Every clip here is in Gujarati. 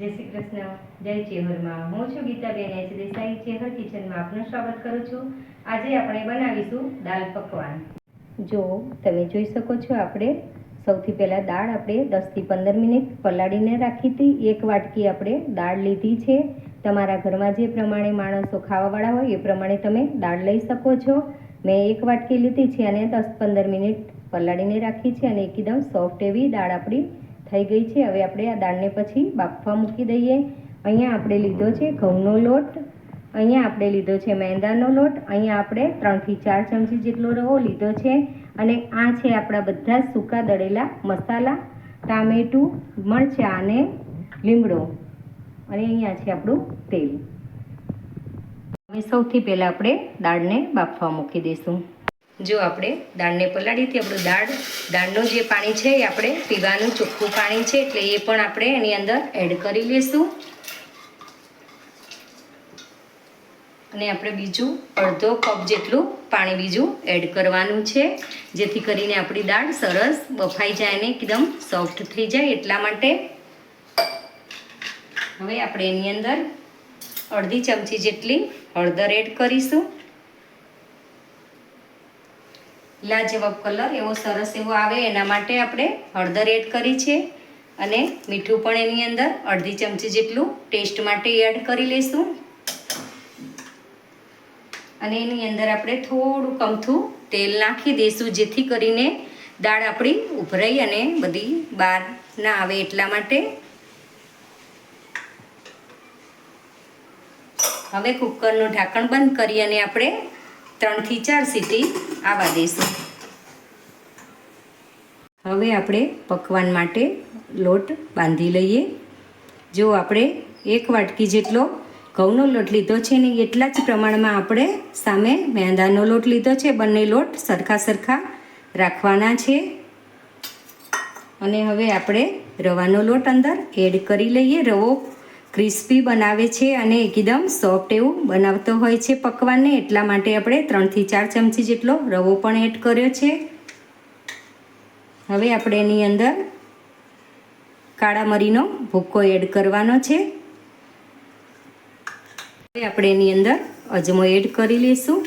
જય શ્રી કૃષ્ણ. જય ચેહરમાં. હું છું ગીતાબેન એચ દેસાઈ. ચેહર કિચનમાં આપનું સ્વાગત કરું છું. આજે આપણે બનાવીશું દાલ પકવાન. જો તમે જોઈ શકો છો આપણે, સૌથી પહેલાં દાળ આપણે દસથી પંદર મિનિટ પલાળીને રાખી હતી. એક વાટકી આપણે દાળ લીધી છે. તમારા ઘરમાં જે પ્રમાણે માણસો ખાવાવાળા હોય એ પ્રમાણે તમે દાળ લઈ શકો છો. મેં એક વાટકી લીધી છે અને દસ પંદર મિનિટ પલાળીને રાખી છે અને એકદમ સોફ્ટ એવી દાળ આપણી થઈ ગઈ છે. હવે આપણે આ દાળને પછી બાફવા મૂકી દઈએ. અહીંયા આપણે લીધો છે ઘઉંનો લોટ. અહીંયા આપણે લીધો છે મેંદાનો લોટ. અહીંયા આપણે ત્રણથી ચાર ચમચી જેટલો રવો લીધો છે. અને આ છે આપણા બધા સૂકા દળેલા મસાલા, ટામેટું, મરચાં અને લીમડો. અને અહીંયા છે આપણું તેલ. હવે સૌથી પહેલાં આપણે દાળને બાફવા મૂકી દઈશું. જો આપણે દાળને પલાળીથી આપણું દાળ, દાળનું જે પાણી છે એ આપણે પીવાનું ચોખ્ખું પાણી છે એટલે એ પણ આપણે એની અંદર એડ કરી લઈશું અને આપણે બીજું અડધો કપ જેટલું પાણી બીજું એડ કરવાનું છે. જેથી કરીને આપણી દાળ સરસ બફાઈ જાય અને એકદમ સોફ્ટ થઈ જાય એટલા માટે. હવે આપણે એની અંદર અડધી ચમચી જેટલી હળદર એડ કરીશું. લાજવાબ કલર એવો સરસ એવો આવે, એના માટે આપણે હળદર એડ કરી છે અને મીઠું પણ એની અંદર અડધી ચમચી જેટલું ટેસ્ટ માટે એડ કરી લઈશું અને એની અંદર આપણે થોડું કમથું તેલ નાખી દઈશું જેથી કરીને દાળ આપણી ઉભરાઈ અને બધી બહાર ના આવે એટલા માટે. હવે કુકરનું ઢાંકણ બંધ કરી અને આપણે ત્રણથી ચાર સીટી આવવા દઈશું હવે આપણે પકવાન માટે લોટ બાંધી લઈએ. જો આપણે એક વાટકી જેટલો ઘઉંનો લોટ લીધો છે ને એટલા જ પ્રમાણમાં આપણે સામે મેંદાનો લોટ લીધો છે. બંને લોટ સરખા સરખા રાખવાના છે. અને હવે આપણે રવાનો લોટ અંદર એડ કરી લઈએ. રવો ક્રિસ્પી બનાવે છે અને એકદમ સોફ્ટ એવું બનાવતો હોય છે પકવાનને. એટલા માટે આપણે ત્રણથી ચાર ચમચી જેટલો રવો પણ એડ કર્યો છે. હવે આપણે એની અંદર કાળા મરીનો ભૂક્કો એડ કરવાનો છે. હવે આપણે એની અંદર અજમો એડ કરી લઈશું.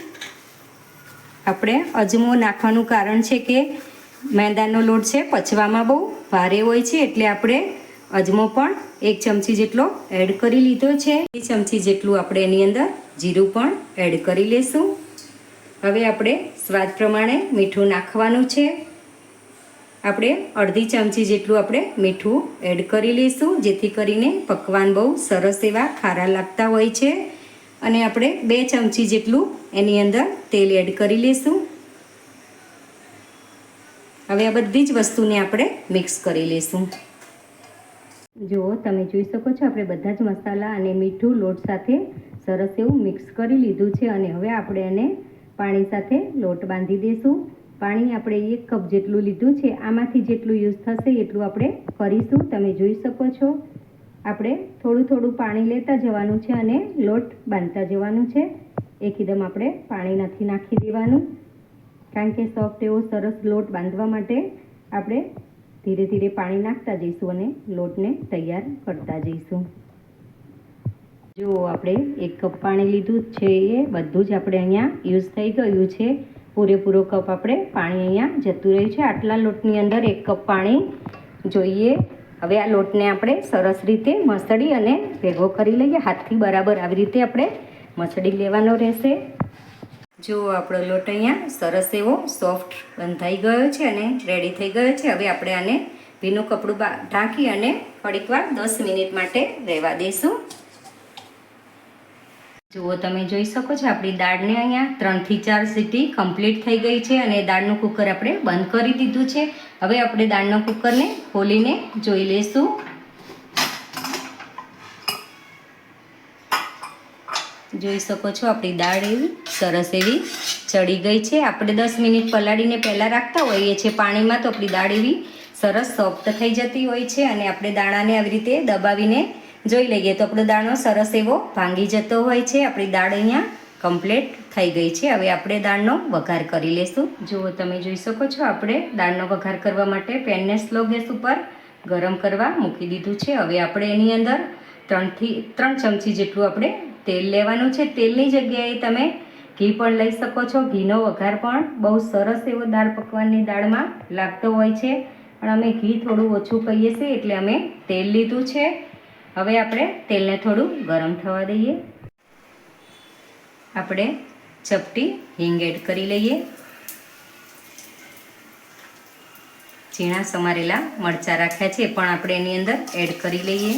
આપણે અજમો નાખવાનું કારણ છે કે મેંદાનો લોટ છે, પચવામાં બહુ ભારે હોય છે, એટલે આપણે અજમો પણ એક ચમચી જેટલો એડ કરી લીધો છે. બે ચમચી જેટલું આપણે એની અંદર જીરું પણ એડ કરી લઈશું હવે આપણે સ્વાદ પ્રમાણે મીઠું નાખવાનું છે. આપણે અડધી ચમચી જેટલું આપણે મીઠું એડ કરી લઈશું જેથી કરીને પકવાન બહુ સરસ એવા ખારા લાગતા હોય છે. અને આપણે બે ચમચી જેટલું એની અંદર તેલ એડ કરી લઈશું હવે આ બધી જ વસ્તુને આપણે મિક્સ કરી લઈશું જુઓ, તમે જોઈ શકો છો, આપણે બધા જ મસાલા અને મીઠું લોટ સાથે સરસ એવું મિક્સ કરી લીધું છે અને હવે આપણે એને પાણી સાથે લોટ બાંધી દઈશું પાણી આપણે એક કપ જેટલું લીધું છે, આમાંથી જેટલું યુઝ થશે એટલું આપણે કરીશું. તમે જોઈ શકો છો, આપણે થોડું થોડું પાણી લેતા જવાનું છે અને લોટ બાંધતા જવાનું છે. એકદમ આપણે પાણી નથી નાખી દેવાનું. કારણ કે સોફ્ટ એવો સરસ લોટ બાંધવા માટે આપણે ધીરે ધીરે પાણી નાખતા જઈશું અને લોટને તૈયાર કરતા જઈશું. જો આપણે એક કપ પાણી લીધું છે એ બધું જ આપણે અહીંયા યુઝ થઈ ગયું છે. પૂરેપૂરો કપ આપણે પાણી અહીંયા જતું રહ્યું છે. આટલા લોટની અંદર એક કપ પાણી જોઈએ. હવે આ લોટને આપણે સરસ રીતે મસળી અને ભેગો કરી લઈએ. હાથથી બરાબર આવી રીતે આપણે મસળી લેવાનો રહેશે. જો આપણો લોટ અહીંયા સરસ એવો સોફ્ટ બંધાઈ ગયો છે અને રેડી થઈ ગયો છે, હવે આપણે આને ભીનું કપડું ઢાંકી અને થોડીક વાર દસ મિનિટ માટે રહેવા દઈશું. જુઓ તમે જોઈ શકો છો, આપણી દાળને અહીંયા ત્રણથી ચાર સીટી કમ્પ્લીટ થઈ ગઈ છે અને દાળનું કુકર આપણે બંધ કરી દીધું છે. હવે આપણે દાળના કુકરને ખોલીને જોઈ લઈશું. જોઈ શકો છો, આપણી દાળ એવી સરસ એવી ચડી ગઈ છે. આપણે દસ મિનિટ પલાળીને પહેલાં રાખતા હોઈએ છીએ પાણીમાં તો આપણી દાળ એવી સરસ સોફ્ટ થઈ જતી હોય છે અને આપણે દાણાને આવી રીતે દબાવીને જોઈ લઈએ તો આપણો દાણો સરસ એવો ભાંગી જતો હોય છે. આપણી દાળ અહીંયા કમ્પ્લીટ થઈ ગઈ છે. હવે આપણે દાળનો વઘાર કરી લઈશું જુઓ તમે જોઈ શકો છો, આપણે દાળનો વઘાર કરવા માટે પેનને સ્લો ગેસ ઉપર ગરમ કરવા મૂકી દીધું છે. હવે આપણે એની અંદર ત્રણથી, ત્રણ ચમચી જેટલું આપણે તેલ લેવાનું છે. તેલની જગ્યાએ તમે ઘી પણ લઈ શકો છો. ઘીનો વઘાર પણ બહુ સરસ એવો દાળ પકવાનની દાળમાં લાગતો હોય છે. પણ અમે ઘી થોડું ઓછું કહીએ છીએ એટલે અમે તેલ લીધું છે. હવે આપણે તેલને થોડું ગરમ થવા દઈએ. આપણે ચપટી હિંગ એડ કરી લઈએ. ઝીણા સમારેલા મરચાં રાખ્યા છે. પણ આપણે એની અંદર એડ કરી લઈએ.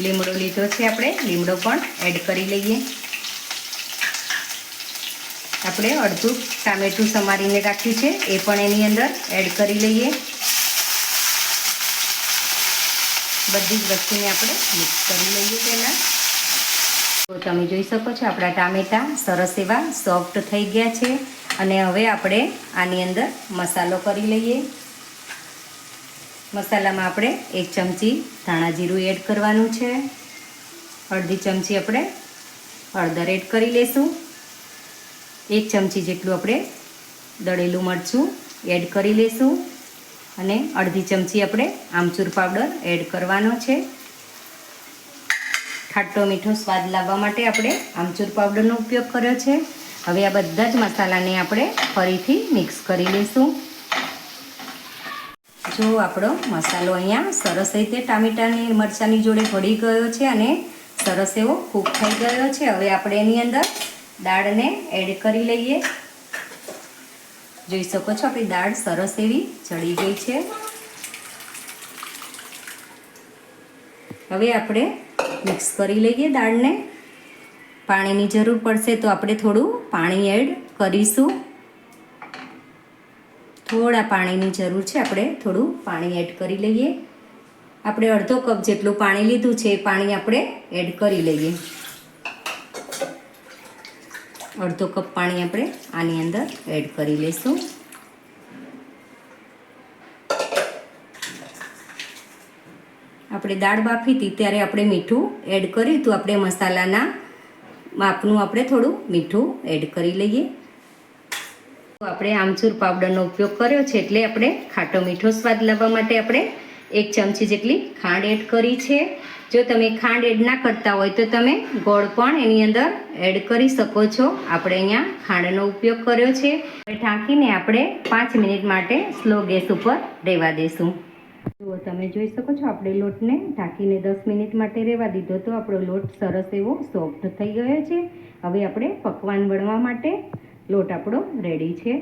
લીમડો લીધો છે આપણે. લીમડો પણ એડ કરી લઈએ. આપણે અડધું ટામેટું સમારીને રાખ્યું છે. એ પણ એની અંદર એડ કરી લઈએ. બધી જ વસ્તુને આપણે મિક્સ કરી લઈએ પહેલાં. તો તમે જોઈ શકો છો આપણા ટામેટાં સરસ એવા સોફ્ટ થઈ ગયા છે. અને હવે આપણે આની અંદર મસાલો કરી લઈએ. મસાલામાં આપણે એક ચમચી ધાણા જીરું એડ કરવાનું છે. અડધી ચમચી આપણે હળદર એડ કરી લઈશું એક ચમચી જેટલું આપણે દળેલું મરચું એડ કરી લઈશું અને અડધી ચમચી આપણે આમચૂર પાવડર એડ કરવાનો છે. ખાટો મીઠો સ્વાદ લાવવા માટે આપણે આમચૂર પાવડરનો ઉપયોગ કર્યો છે. હવે આ બધા જ મસાલાને આપણે ફરીથી મિક્સ કરી લઈશું જો આપણો મસાલો અહીંયા સરસ રીતે ટામેટાની મરચાંની જોડે ભળી ગયો છે અને સરસ એવો કૂક થઈ ગયો છે. હવે આપણે એની અંદર દાળને એડ કરી લઈએ. જોઈ શકો છો આપણી દાળ સરસ એવી ચડી ગઈ છે. હવે આપણે મિક્સ કરી લઈએ દાળને. પાણીની જરૂર પડશે તો આપણે થોડું પાણી એડ કરીશું. થોડા પાણીની જરૂર છે, આપણે થોડું પાણી એડ કરી લઈએ. આપણે અડધો કપ જેટલું પાણી લીધું છે, એ પાણી આપણે એડ કરી લઈએ. અડધો કપ પાણી આપણે આની અંદર એડ કરી લઈશું. આપણે દાળ બાફી હતી, ત્યારે આપણે મીઠું એડ કર્યું હતું. આપણે મસાલાના માપનું આપણે થોડું મીઠું એડ કરી લઈએ. આપણે આમચૂર પાવડરનો ઉપયોગ કર્યો છે એટલે આપણે ખાટો મીઠો સ્વાદ લાવવા માટે આપણે એક ચમચી જેટલી ખાંડ એડ કરી છે. જો તમે ખાંડ એડ ના કરતા હોય તો તમે ગોળ પણ એની અંદર એડ કરી શકો છો. આપણે અહીંયા ખાંડનો ઉપયોગ કર્યો છે. ઢાંકીને આપણે પાંચ મિનિટ માટે સ્લો ગેસ ઉપર રહેવા દઈશું જુઓ, તમે જોઈ શકો છો આપણે લોટને ઢાંકીને દસ મિનિટ માટે રહેવા દીધો તો આપણો લોટ સરસ એવો સોફ્ટ થઈ ગયો છે. હવે આપણે પકવાન વણવા માટે લોટ આપણો રેડી છે.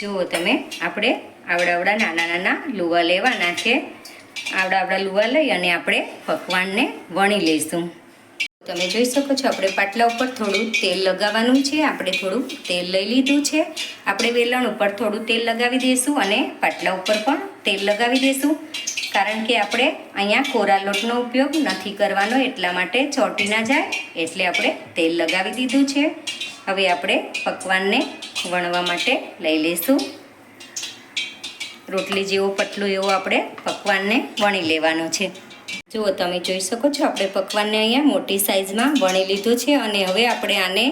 જુઓ તમે, આપણે આવડા આવડા નાના નાના લુવા લેવાના છે. આવડા આવડા લુવા લઈ અને આપણે પકવાનને વણી લઈશું. તમે જોઈ શકો છો, આપણે પાટલા ઉપર થોડું તેલ લગાવવાનું છે, આપણે થોડું તેલ લઈ લીધું છે. આપણે વેલણ ઉપર થોડું તેલ લગાવી દઈશું અને પાટલા ઉપર પણ તેલ લગાવી દઈશું. કારણ કે આપણે અહીંયા કોરા લોટનો ઉપયોગ નથી કરવાનો, એટલા માટે ચોટી ના જાય, એટલે આપણે તેલ લગાવી દીધું છે. હવે આપણે પકવાનને વણવા માટે લઈ લઈશું. રોટલી જેવો પતલું એવો આપણે પકવાનને વણી લેવાનો છે. જુઓ, તમે જોઈ શકો છો, આપણે પકવાનને અહીંયા મોટી સાઇઝમાં વણી લીધું છે અને હવે આપણે આને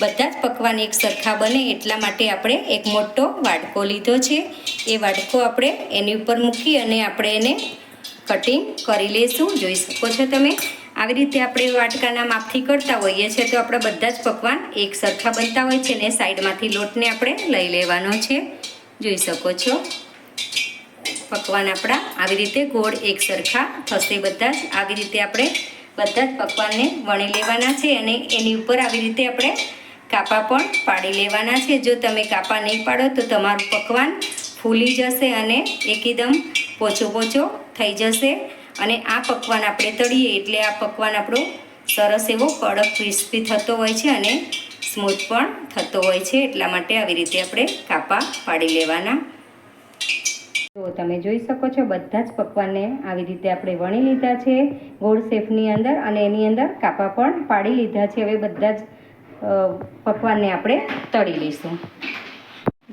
બધા જ પકવાન એક સરખા બને એટલા માટે આપણે એક મોટો વાડકો લીધો છે. એ વાડકો આપણે એની ઉપર મૂકી અને આપણે એને કટિંગ કરી લઈશું. જોઈ શકો છો તમે? આવી રીતે આપણે વાટકાના માપથી કરતા હોઈએ છીએ તો આપણા બધા જ પકવાન એક સરખા બનતા હોય છે ને સાઈડમાંથી લોટને આપણે લઈ લેવાનો છે. જોઈ શકો છો. પકવાન આપણા આવી રીતે ગોળ એક સરખા થશે બધા જ. આવી રીતે આપણે બધા જ પકવાનને વણી લેવાના છે અને એની ઉપર આવી રીતે આપણે કાપા પણ પાડી લેવાના છે. જો તમે કાપા નહીં પાડો તો તમારું પકવાન ફૂલી જશે અને એકદમ પોચો પોચો થઈ જશે. અને આ પકવાન આપણે તળીએ એટલે આ પકવાન આપણો સરસ એવો કડક ક્રિસ્પી થતો હોય છે અને સ્મૂથ પણ થતો હોય છે એટલા માટે આવી રીતે આપણે કાપા પાડી લેવાના. તો તમે જોઈ શકો છો બધા જ પકવાનને આવી રીતે આપણે વણી લીધા છે ગોળ શેફની અંદર અને એની અંદર કાપા પણ પાડી લીધા છે. હવે બધા જ પકવાનને આપણે તળી લઈશું.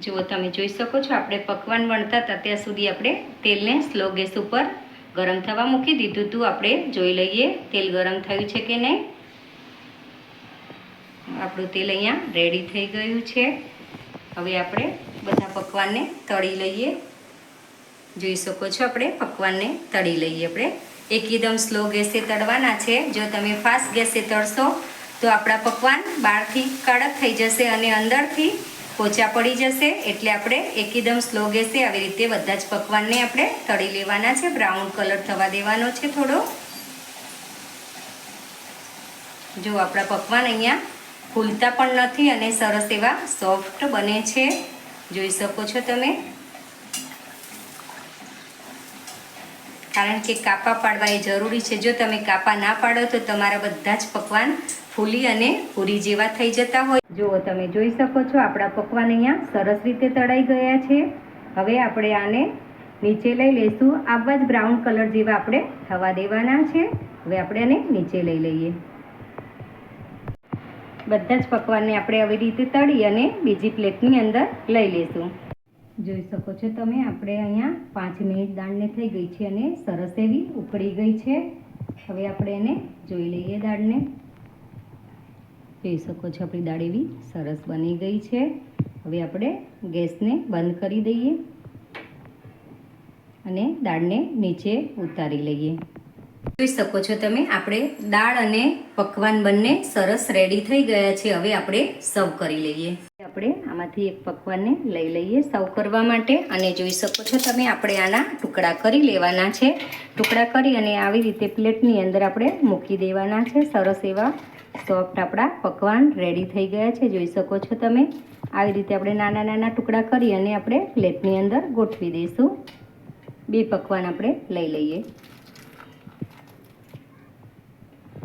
જુઓ તમે જોઈ શકો છો આપણે પકવાન વણતા હતા ત્યાં સુધી આપણે તેલને સ્લો ગેસ ઉપર ગરમ થવા મૂકી દીધું હતું આપણે જોઈ લઈએ તેલ ગરમ થયું છે કે નહીં. આપણું તેલ અહીંયા રેડી થઈ ગયું છે. હવે આપણે બધા પકવાનને તળી લઈએ. જોઈ શકો છો આપણે પકવાનને તળી લઈએ આપણે. એકદમ સ્લો ગેસે તળવાના છે. જો તમે ફાસ્ટ ગેસે તળશો તો આપણા પકવાન બહારથી કડક થઈ જશે અને અંદરથી પોચા પડી જશે એટલે આપણે એકદમ સ્લો ગેસે આવી રીતે બધા જ પકવાનને આપણે તળી લેવાના છે. બ્રાઉન કલર થવા દેવાનો છે થોડો. જો આપણા પકવાન અહીંયા ફૂલતા પણ નથી અને સરસ એવા સોફ્ટ બને છે. જોઈ શકો છો તમે. કારણ કે કાપા પાડવા એ જરૂરી છે. જો તમે કાપા ના પાડો તો તમારા બધા જ પકવાન ફૂલી અને પૂરી જેવા થઈ જતા હોય. જુઓ, તમે જોઈ શકો છો આપણા પકવાન અહીંયા સરસ રીતે તળાઈ ગયા છે. હવે આપણે આને નીચે લઈ લઈશું. આવા જ બ્રાઉન કલર જેવા આપણે થવા દેવાના છે. હવે આપણે આને નીચે લઈ લઈએ. બધા જ પકવાનને આપણે આવી રીતે તળી અને બીજી પ્લેટની અંદર લઈ લઈશું. જોઈ શકો છો તમે, આપણે અહીંયા પાંચ મિનિટ દાળને થઈ ગઈ છે અને સરસ એવી ઉકળી ગઈ છે. હવે આપણે એને જોઈ લઈએ દાળને. જોઈ શકો છો આપણી દાળ એવી સરસ બની ગઈ છે. હવે આપણે ગેસને બંધ કરી દઈએ અને દાળને નીચે ઉતારી લઈએ. જોઈ શકો છો તમે, આપણે દાળ અને પકવાન બંને સરસ રેડી થઈ ગયા છે. હવે આપણે સર્વ કરી લઈએ. આપણે આમાંથી એક પકવાનને લઈ લઈએ સર્વ કરવા માટે. અને જોઈ શકો છો તમે, આપણે આના ટુકડા કરી લેવાના છે. ટુકડા કરી અને આવી રીતે પ્લેટની અંદર આપણે મૂકી દેવાના છે. સરસ એવા સોફ્ટ આપણા પકવાન રેડી થઈ ગયા છે. જોઈ શકો છો તમે, આવી રીતે આપણે નાના નાના ટુકડા કરી અને આપણે પ્લેટની અંદર ગોઠવી દઈશું. બે પકવાન આપણે લઈ લઈએ.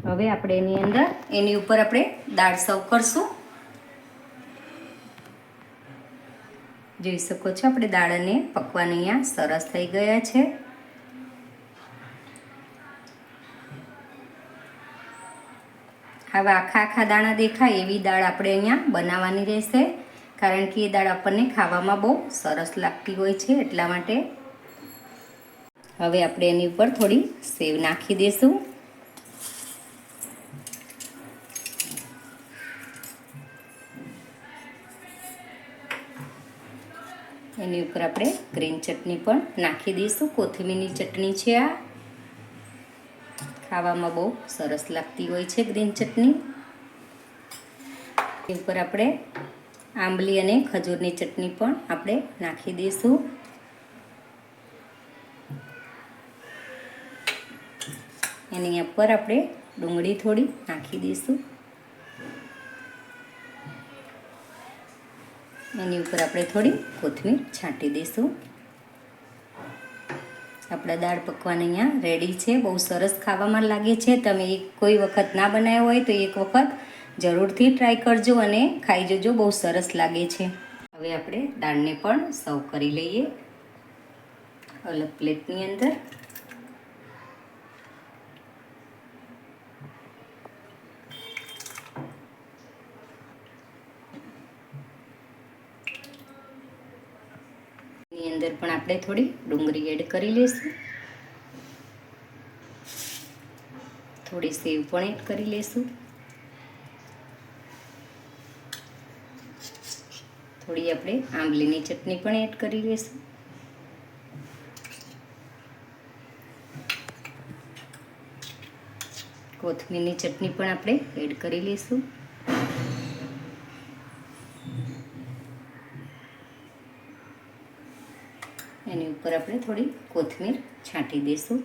હવે આપણે એની અંદર, એની ઉપર આપણે દાળ સર્વ કરશું. જોઈ શકો છો આપણે દાળ અને પકવાન અહીંયા સરસ થઈ ગયા છે. હવે આખા આખા દાણા દેખાય એવી દાળ આપણે અહીંયા બનાવવાની રહેશે. કારણ કે એ દાળ આપણને ખાવામાં બહુ સરસ લાગતી હોય છે એટલા માટે. હવે આપણે એની ઉપર થોડી સેવ નાખી દઈશું એની ઉપર આપણે ગ્રીન ચટણી પણ નાખી દઈશું. કોથમીરની ચટણી છે આ. ખાવામાં બહુ સરસ લાગતી હોય છે ગ્રીન ચટણી. એની ઉપર આપણે આંબલી અને ખજૂરની ચટણી પણ આપણે નાખી દઈશું. એની ઉપર આપણે ડુંગળી થોડી નાખી દઈશું. એની ઉપર આપણે થોડી કોથમીર છાંટી દઈશું. આપણા દાળ પકવાન અહીંયા રેડી છે. બહુ સરસ ખાવામાં લાગે છે. તમે કોઈ વખત ના બનાવ્યો હોય તો એક વખત જરૂરથી ટ્રાય કરજો અને ખાઈ જજો. બહુ સરસ લાગે છે. હવે આપણે દાળને પણ સર્વ કરી લઈએ. અલગ પ્લેટની અંદર. અંદર પણ આપણે થોડી ડુંગળી એડ કરી લઈશું. થોડી સેવ પણ એડ કરી લઈશું. થોડી આપણે આંબલીની ચટણી પણ એડ કરી લઈશું. કોથમીરની ચટણી પણ આપણે એડ કરી લઈશું એની ઉપર આપણે થોડી કોથમીર છાંટી દઈશું.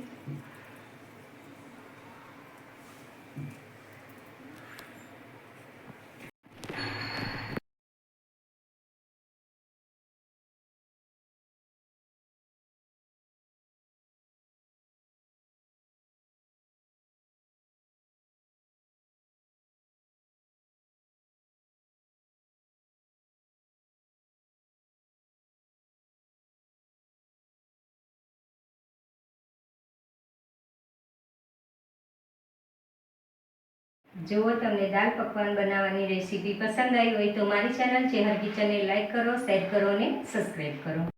જો તમને દાલ પકવાન બનાવવાની રેસીપી પસંદ આવી હોય તો મારી ચેનલ ચેહર કિચનને લાઈક કરો શેર કરો અને સબસ્ક્રાઈબ કરો.